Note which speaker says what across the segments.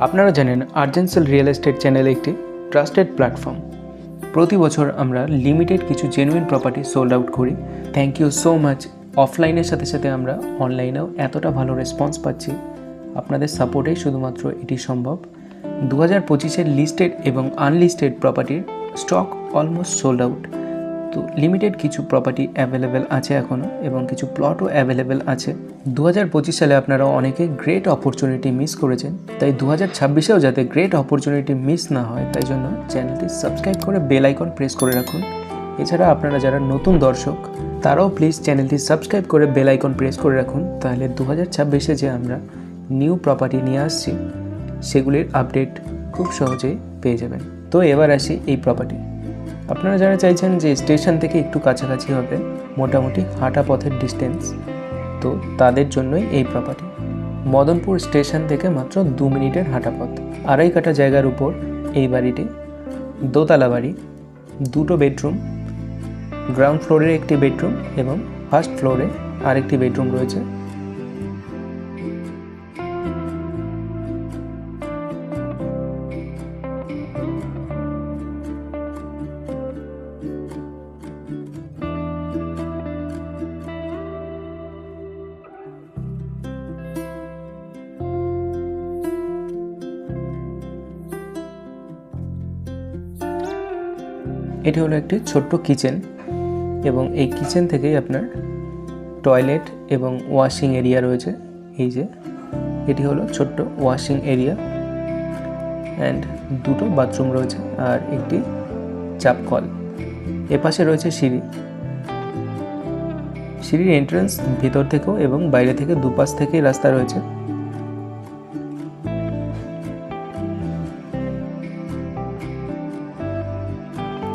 Speaker 1: আপনারা জানেন আর্জেন্সেল রিয়েল এস্টেট চ্যানেল একটি ট্রাস্টেড প্ল্যাটফর্ম। প্রতি বছর আমরা লিমিটেড কিছু জেনুইন প্রপার্টি সোল্ড আউট করি। থ্যাংক ইউ সো মাচ অফলাইনের সাথে সাথে আমরা অনলাইনেও এতটা ভালো রেসপন্স পাচ্ছি। আপনাদের সাপোর্টেই শুধুমাত্র এটি সম্ভব। দু হাজার পঁচিশের লিস্টেড এবং আনলিস্টেড প্রপার্টির স্টক অলমোস্ট সোল্ড আউট তো লিমিটেড কিছু প্রপার্টি অ্যাভেলেবেল আছে এখনও এবং কিছু প্লটও অ্যাভেলেবেল আছে। দু হাজার পঁচিশ সালে আপনারা অনেকে গ্রেট অপরচুনিটি মিস করেছেন, তাই দু হাজার ছাব্বিশেও যাতে গ্রেট অপরচুনিটি মিস না হয়, তাই জন্য চ্যানেলটি সাবস্ক্রাইব করে বেল আইকন প্রেস করে রাখুন। এছাড়া আপনারা যারা নতুন দর্শক, তারাও প্লিজ চ্যানেলটি সাবস্ক্রাইব করে বেল আইকন প্রেস করে রাখুন, তাহলে দু হাজার ছাব্বিশে যে আমরা নিউ প্রপার্টি নিয়ে আসছি, সেগুলির আপডেট খুব সহজেই পেয়ে যাবেন। তো এবার আসি এই প্রপার্টি আপনারা যারা চাইছেন যে স্টেশন থেকে একটু কাছাকাছি হবে, মোটামুটি হাঁটা পথের ডিস্টেন্স তো তাদের জন্যই এই প্রপার্টি মদনপুর স্টেশন থেকে মাত্র দু মিনিটের হাঁটা পথ। আড়াই কাটা জায়গার উপর এই বাড়িটি, দোতলা বাড়ি, দুটো বেডরুম গ্রাউন্ড ফ্লোরের একটি বেডরুম এবং ফার্স্ট ফ্লোরে আরেকটি বেডরুম রয়েছে। এটি হলো একটি ছোট্ট কিচেন এবং এই কিচেন থেকেই আপনার টয়লেট এবং ওয়াশিং এরিয়া রয়েছে। এই যে, এটি হলো ছোট্ট ওয়াশিং এরিয়া অ্যান্ড দুটো বাথরুম রয়েছে আর একটি চাপ কল এপাশে রয়েছে সিঁড়ি। সিঁড়ির এন্ট্রান্স ভিতর থেকেও এবং বাইরে থেকে দুপাশ থেকেই রাস্তা রয়েছে।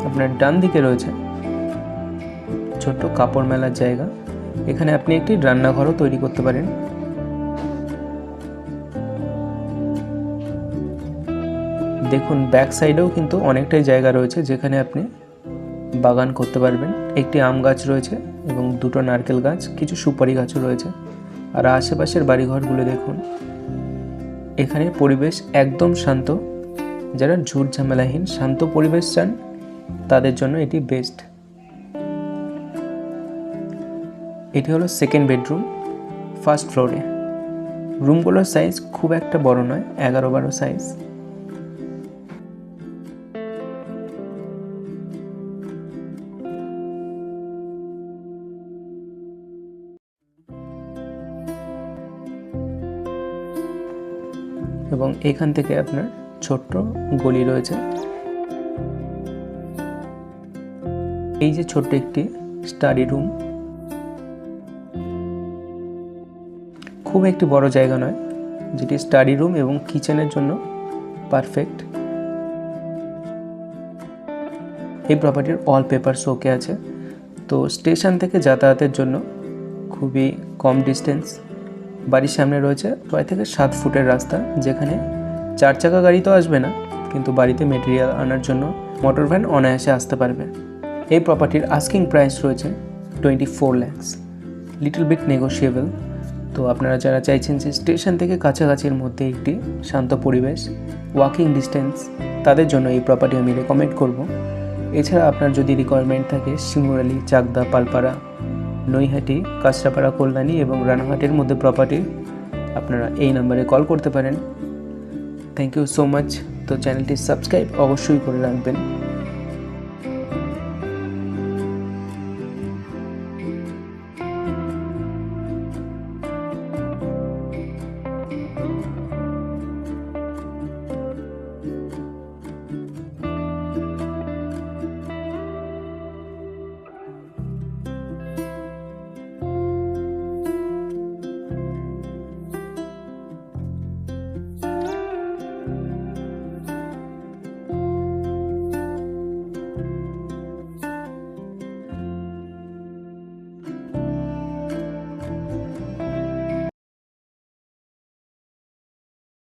Speaker 1: আপনার ডান দিকে রয়েছে ছোট্ট কাপড় মেলার জায়গা। এখানে আপনি একটি রান্নাঘরও তৈরি করতে পারেন। দেখুন ব্যাক সাইডেও কিন্তু অনেকটাই জায়গা রয়েছে যেখানে আপনি বাগান করতে পারবেন। একটি আম গাছ রয়েছে এবং দুটো নারকেল গাছ, কিছু সুপারি গাছও রয়েছে। আর আশেপাশের বাড়িঘরগুলো দেখুন। এখানে পরিবেশ একদম শান্ত। যারা ঝুট ঝামেলাহীন, শান্ত পরিবেশ চান তাদের জন্য এটি বেস্ট। এটি হলো সেকেন্ড বেডরুম, ফার্স্ট ফ্লোরে। রুমগুলোর সাইজ খুব একটা বড় নয়, এগারো বারো সাইজ। এবং এখান থেকে আপনার ছোট্ট গলি রয়েছে। এই যে ছোট্ট একটি স্টাডি রুম খুব একটি বড় জায়গা নয়, যেটি স্টাডি রুম এবং কিচেনের জন্য পারফেক্ট এই প্রপার্টির অল পেপার শোকে আছে। তো স্টেশন থেকে যাতায়াতের জন্য খুবই কম ডিস্টেন্স বাড়ির সামনে রয়েছে ছয় থেকে সাত ফুটের রাস্তা, যেখানে চার চাকা গাড়ি তো আসবে না, কিন্তু বাড়িতে মেটেরিয়াল আনার জন্য মোটর ভ্যান অনায়াসে আসতে পারবে। এই প্রপার্টির আস্কিং প্রাইস রয়েছে twenty four lakhs little bit negotiable তো আপনারা যারা চাইছেন যে স্টেশন থেকে কাছাকাছির মধ্যে একটি শান্ত পরিবেশ ওয়াকিং ডিস্টেন্স তাদের জন্য এই প্রপার্টি আমি রেকমেন্ড করব। এছাড়া আপনার যদি রিকোয়ারমেন্ট থাকে শিমুরালি চাকদা, পালপাড়া, নৈহাটি, কাঁচরাপাড়া, কল্যাণী এবং রানাঘাটের মধ্যে প্রপার্টি আপনারা এই নাম্বারে কল করতে পারেন। থ্যাংক ইউ সো মাচ তো চ্যানেলটি সাবস্ক্রাইব অবশ্যই করে রাখবেন।